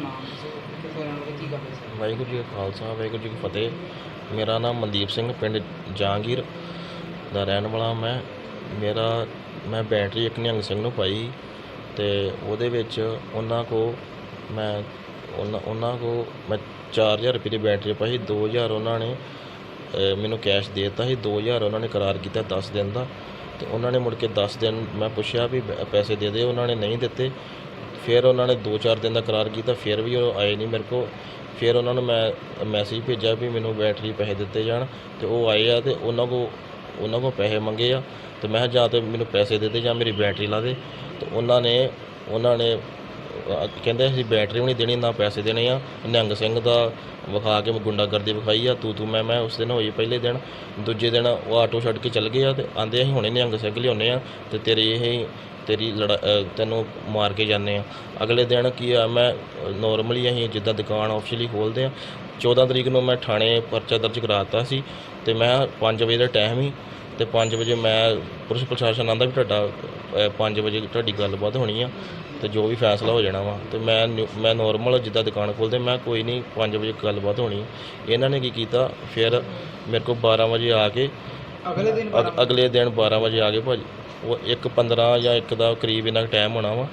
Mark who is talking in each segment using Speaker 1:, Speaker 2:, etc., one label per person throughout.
Speaker 1: ਨਾਮ ਦੱਸੋ ਕਿੱਥੋਂ ਰਹਿਣ ਵਾਲੇ ਕੀ ਕਰਦੇ ਸੀ?
Speaker 2: ਵਾਹਿਗੁਰੂ ਜੀ ਕਾ ਖਾਲਸਾ ਵਾਹਿਗੁਰੂ ਜੀ ਕੀ ਫਤਿਹ। ਮੇਰਾ ਨਾਮ ਮਨਦੀਪ ਸਿੰਘ ਪਿੰਡ ਜਹਾਂਗੀਰ ਦਾ ਰਹਿਣ ਵਾਲਾ ਮੈਂ। ਮੇਰਾ ਮੈਂ ਬੈਟਰੀ ਇੱਕ ਨਿਹੰਗ ਸਿੰਘ ਨੂੰ ਪਾਈ ਤੇ ਉਹਦੇ ਵਿੱਚ ਉਹਨਾਂ ਕੋ ਮੈਂ ਉਹਨਾਂ ਉਹਨਾਂ ਕੋ ਮੈਂ 4000 ਰੁਪਏ ਦੀ ਬੈਟਰੀ ਪਾਈ 2000 ਉਹਨਾਂ ਨੇ ਅ, ਮੈਨੂੰ ਕੈਸ਼ ਦੇ ਦਿੱਤਾ ਸੀ 2000 ਉਹਨਾਂ ਨੇ ਕਰਾਰ ਕੀਤਾ 10 ਦਿਨ ਦਾ। ਤੇ ਉਹਨਾਂ ਨੇ ਮੁੜ ਕੇ 10 ਦਿਨ ਮੈਂ ਪੁੱਛਿਆ ਵੀ ਬ- ਪੈਸੇ ਦੇ ਦੇ ਉਹਨਾਂ ਨੇ ਨਹੀਂ ਦਿੱਤੇ। ਫਿਰ ਉਹਨਾਂ ਨੇ 2-4 ਦਿਨ ਦਾ ਕਰਾਰ ਕੀਤਾ, ਫਿਰ ਵੀ ਉਹ ਆਏ ਨਹੀਂ ਮੇਰੇ ਕੋਲ। ਫਿਰ ਉਹਨਾਂ ਨੂੰ ਮੈਂ ਮੈਸੇਜ ਭੇਜਿਆ ਵੀ ਮੈਨੂੰ ਬੈਟਰੀ ਪੈਸੇ ਦਿੱਤੇ ਜਾਣ ਤੇ ਉਹ ਆਏ ਆ ਤੇ ਉਹਨਾਂ ਕੋ ਉਹਨਾਂ ਕੋ ਪੈਸੇ ਮੰਗੇ ਆ। ਤੇ ਮੈਂ ਕਿਹਾ ਜਾਂ ਤੇ ਮੈਨੂੰ ਪੈਸੇ ਦੇ ਦੇ ਜਾਂ ਮੇਰੀ ਬੈਟਰੀ ਲਾ ਦੇ। ਤੇ ਉਹਨਾਂ ਨੇ ਉਹਨਾਂ ਨੇ ਕਹਿੰਦੇ ਅਸੀਂ ਬੈਟਰੀ ਵੀ ਨਹੀਂ ਦੇਣੀ, ਨਾ ਪੈਸੇ ਦੇਣੇ ਆ। ਨਿਹੰਗ ਸਿੰਘ ਦਾ ਵਿਖਾ ਕੇ ਗੁੰਡਾਗਰਦੀ ਵਿਖਾਈ ਆ, ਤੂੰ ਤੂੰ, ਮੈਂ ਮੈਂ ਉਸ ਦਿਨ ਹੋਈ ਪਹਿਲੇ ਦਿਨ। ਦੂਜੇ ਦਿਨ ਉਹ ਆਟੋ ਛੱਡ ਕੇ ਚੱਲ ਗਏ ਆ ਤੇ ਆਂਦੇ ਅਸੀਂ ਹੁਣੇ ਨਿਹੰਗ ਸਿੰਘ ਲਿਆਉਂਦੇ ਆ ਤੇ ਤੇਰੇ ਇਹ ਤੇਰੀ ਲੜਾ ਤੈਨੂੰ ਮਾਰ ਕੇ ਜਾਂਦੇ ਆ। ਅਗਲੇ ਦਿਨ ਕੀ ਆ ਮੈਂ ਨੋਰਮਲੀ ਅਸੀਂ ਜਿੱਦਾਂ ਦੁਕਾਨ ਆਫੀਸ਼ੀਅਲੀ ਖੋਲਦੇ ਆ 14 ਤਰੀਕ ਨੂੰ ਮੈਂ ਥਾਣੇ ਪਰਚਾ ਦਰਜ ਕਰਾਤਾ ਸੀ ਤੇ ਮੈਂ 5 ਵਜੇ ਦਾ ਟਾਈਮ ਹੀ ਤੇ 5 ਵਜੇ ਮੈਂ ਪੁਲਿਸ ਪ੍ਰਸ਼ਾਸਨ ਆਂਦਾ ਵੀ ਤੁਹਾਡਾ 5 ਵਜੇ ਤੁਹਾਡੀ ਗੱਲਬਾਤ ਹੋਣੀ ਆ ਤੇ ਜੋ ਵੀ ਫੈਸਲਾ ਹੋ ਜਾਣਾ ਵਾ। ਤੇ ਮੈਂ ਨਿਊ- ਮੈਂ ਨੋਰਮਲ ਜਿੱਦਾਂ ਦੁਕਾਨ ਖੋਲਦੇ ਮੈਂ ਕੋਈ ਨਹੀਂ 5 ਵਜੇ ਗੱਲਬਾਤ ਹੋਣੀ। ਇਹਨਾਂ ਨੇ ਕੀ ਕੀਤਾ ਫਿਰ ਮੇਰੇ ਕੋਲ 12 ਵਜੇ ਆ ਕੇ
Speaker 1: ਅਗਲੇ ਦਿਨ
Speaker 2: ਅਗ- ਅਗਲੇ ਦਿਨ 12 ਵਜੇ ਆ ਗਏ ਭਾਜੀ ਉਹ 1 15 ਜਾਂ 1 ਦਾ ਕਰੀਬ ਇਹਨਾਂ ਟਾਈਮ ਹੋਣਾ ਵਾ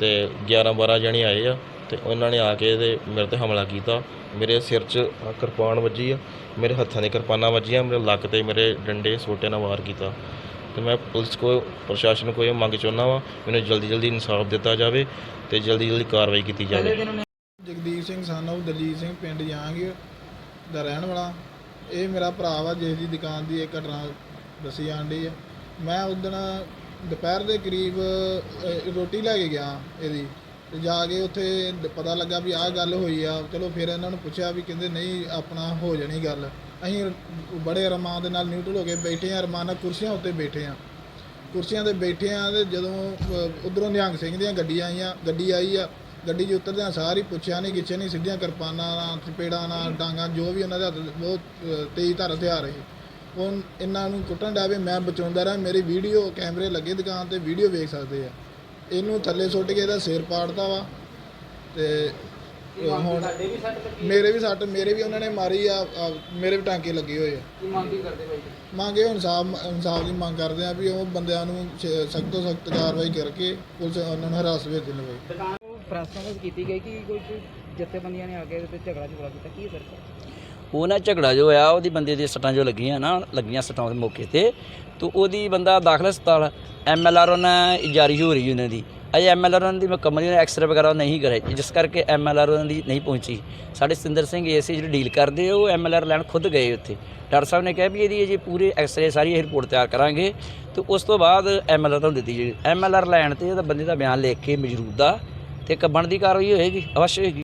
Speaker 2: ਤੇ 11 12 ਜਣੇ ਆਏ ਆ ਤੇ ਉਹਨਾਂ ਨੇ ਆ ਕੇ ਤੇ ਮੇਰੇ ਤੇ ਹਮਲਾ ਕੀਤਾ। ਮੇਰੇ ਸਿਰ 'ਚ ਕਿਰਪਾਨ ਵੱਜੀ ਆ ਮੇਰੇ ਹੱਥਾਂ 'ਤੇ ਕਿਰਪਾਨਾਂ ਵੱਜੀਆਂ ਮੇਰੇ ਲੱਕ ਤੇ ਮੇਰੇ ਡੰਡੇ ਸੋਟੇ ਨਾਲ ਵਾਰ ਕੀਤਾ। ਤੇ ਮੈਂ ਪੁਲਿਸ ਕੋ ਪ੍ਰਸ਼ਾਸਨ ਕੋ ਇਹ ਮੰਗ ਚਾਹੁੰਦਾ ਵਾਂ ਮੈਨੂੰ ਜਲਦੀ ਜਲਦੀ ਇਨਸਾਫ ਦਿੱਤਾ ਜਾਵੇ ਤੇ ਜਲਦੀ ਜਲਦੀ ਕਾਰਵਾਈ ਕੀਤੀ ਜਾਵੇ।
Speaker 3: ਜਗਦੀਪ ਸਿੰਘ ਸਾਨੂੰ ਦਲਜੀਤ ਸਿੰਘ ਪਿੰਡ ਜਹਾਂਗੀਰ ਦਾ ਰਹਿਣ ਵਾਲਾ। ਇਹ ਮੇਰਾ ਭਰਾ ਵਾ ਜਿਸ ਦੀ ਦੁਕਾਨ ਦੀ ਇਹ ਘਟਨਾ ਦੱਸੀ ਜਾਂਦੀ ਆ। ਮੈਂ ਉਦਣ ਦੁਪਹਿਰ ਦੇ ਕਰੀਬ ਅ, ਰੋਟੀ ਲੈ ਕੇ ਗਿਆ ਇਹਦੀ। ਤੇ ਜਾ ਕੇ ਉੱਥੇ ਦ- ਪਤਾ ਲੱਗਾ ਵੀ ਆਹ ਗੱਲ ਹੋਈ ਆ। ਚਲੋ ਫਿਰ ਇਹਨਾਂ ਨੂੰ ਪੁੱਛਿਆ ਵੀ ਕਹਿੰਦੇ ਨਹੀਂ ਆਪਣਾ ਹੋ ਜਾਣੀ ਗੱਲ। ਅਸੀਂ ਬੜੇ ਅਰਮਾਨ ਦੇ ਨਾਲ ਨਿਊਟਰਲ ਹੋ ਕੇ ਬੈਠੇ ਆ ਅਰਮਾਨ ਨਾਲ ਕੁਰਸੀਆਂ ਉੱਤੇ ਬੈਠੇ ਆ। ਕੁਰਸੀਆਂ ਤੇ ਬੈਠੇ ਆ ਤੇ ਜਦੋਂ ਉਧਰੋਂ ਨਿਹੰਗ ਸਿੰਘ ਦੀਆਂ ਗੱਡੀਆਂ ਆਈਆਂ ਗੱਡੀ ਆਈ ਆ। ਗੱਡੀ 'ਚ ਉਤਰਦਿਆਂ ਸਾਰੀ ਪੁੱਛਿਆ ਨਹੀਂ ਕਿਛੇ ਨਹੀਂ ਸਿੱਧੀਆਂ ਕਿਰਪਾਨਾਂ ਨਾਲ ਚਪੇੜਾਂ ਨਾਲ ਡਾਂਗਾਂ ਜੋ ਵੀ ਉਹਨਾਂ ਦੇ ਹੱਥ ਬਹੁਤ ਅ, ਤੇਜ਼ ਧਾਰ ਹਥਿਆਰ ਸੀ ਉਹ ਇਹਨਾਂ ਨੂੰ ਕੁੱਟਣ ਡਾਵੇ ਮੈਂ ਬਚਾਉਂਦਾ ਰਿਹਾ ਮੇਰੀ ਵੀਡੀਓ ਕੈਮਰੇ ਲੱਗੇ ਦੁਕਾਨ ਤੇ ਵੀਡੀਓ ਵੇਖ ਸਕਦੇ ਆ। ਇਹਨੂੰ ਥੱਲੇ ਸੁੱਟ ਕੇ ਇਹਦਾ ਸਿਰ ਪਾੜਤਾ ਵਾ ਤੇ ਅ, ਹੁਣ
Speaker 1: ਸਾਡੇ ਵੀ ਸੱਟ ਲੱਗੀ?
Speaker 3: ਮੇਰੇ ਵੀ ਸੱਟ ਮੇਰੇ ਵੀ ਉਹਨਾਂ ਨੇ ਮਾਰੀ ਆ ਆ, ਮੇਰੇ ਵੀ ਟਾਂਕੇ ਲੱਗੇ ਹੋਏ ਆ।
Speaker 1: ਕੀ ਮੰਗ ਕੀ ਕਰਦੇ ਬਾਈ
Speaker 3: ਮੰਗੇ ਇਨਸਾਫ ਇਨਸਾਫ ਦੀ ਮੰਗ ਕਰਦੇ ਆ ਵੀ ਉਹ ਬੰਦਿਆਂ ਨੂੰ ਸਖਤ ਤੋਂ ਸਖਤ ਕਾਰਵਾਈ ਕਰਕੇ ਪੁਲਿਸ ਉਹਨਾਂ ਨੂੰ ਹਿਰਾਸਤ ਵਿੱਚ ਲਵੇ।
Speaker 1: ਦੁਕਾਨ ਪ੍ਰੈਸ ਕਾਨਫਰੰਸ ਕੀਤੀ ਗਈ ਕਿ ਕੋਈ ਜਥੇਬੰਦੀਆਂ ਨੇ ਆ ਕੇ ਤੇ ਝਗੜਾ ਝਗੜਾ ਕੀਤਾ? ਕੀ ਸਰ?
Speaker 4: ਉਹ ਨਾ ਝਗੜਾ ਜੋ ਆ ਉਹਦੀ ਬੰਦੇ ਦੀ ਸੱਟਾਂ ਜੋ ਲੱਗੀਆਂ ਨਾ ਲੱਗੀਆਂ ਸੱਟਾਂ ਦੇ ਮੌਕੇ ਤੇ ਤੋ ਉਹਦੀ ਬੰਦਾ ਦਾਖਲ ਹਸਪਤਾਲ ਐਮਐਲਆਰ ਉਹਨਾਂ ਜਾਰੀ ਹੋ ਰਹੀ ਉਹਨਾਂ ਦੀ। ਅਜੇ ਐਮਐਲਆਰ ਉਹਨਾਂ ਦੀ ਮੁਕੰਮਲ ਐਕਸਰੇ ਵਗੈਰਾ ਨਹੀਂ ਕਰਾਈ ਜਿਸ ਕਰਕੇ ਐਮਐਲਆਰ ਉਹਨਾਂ ਦੀ ਨਹੀਂ ਪਹੁੰਚੀ। ਸਾਡੇ ਸਿੰਦਰ ਸਿੰਘ ਏਸੀ ਜਿਹੜੇ ਡੀਲ ਕਰਦੇ ਆ, ਉਹ ਐਮਐਲਆਰ ਲੈਣ ਖੁਦ ਗਏ ਉੱਥੇ। ਡਾਕਟਰ ਸਾਹਿਬ ਨੇ ਕਿਹਾ ਵੀ ਇਹਦੀ ਜੇ ਪੂਰੇ ਐਕਸਰੇ ਸਾਰੀ ਇਹ ਰਿਪੋਰਟ ਤਿਆਰ ਕਰਾਂਗੇ। ਤੇ ਉਸ ਤੋਂ ਬਾਅਦ ਐਮਐਲਆਰ ਤੁਹਾਨੂੰ ਦਿੱਤੀ ਜੀ ਐਮਐਲਆਰ ਲੈਣ ਤੇ ਉਹਦਾ ਬੰਦੇ ਦਾ ਬਿਆਨ ਲਿਖ ਕੇ ਮਜਰੂਦ ਦਾ ਤੇ ਕੱਬਣ ਦੀ ਕਾਰਵਾਈ ਹੋਏਗੀ ਅਵਸ਼ ਹੋਏਗੀ।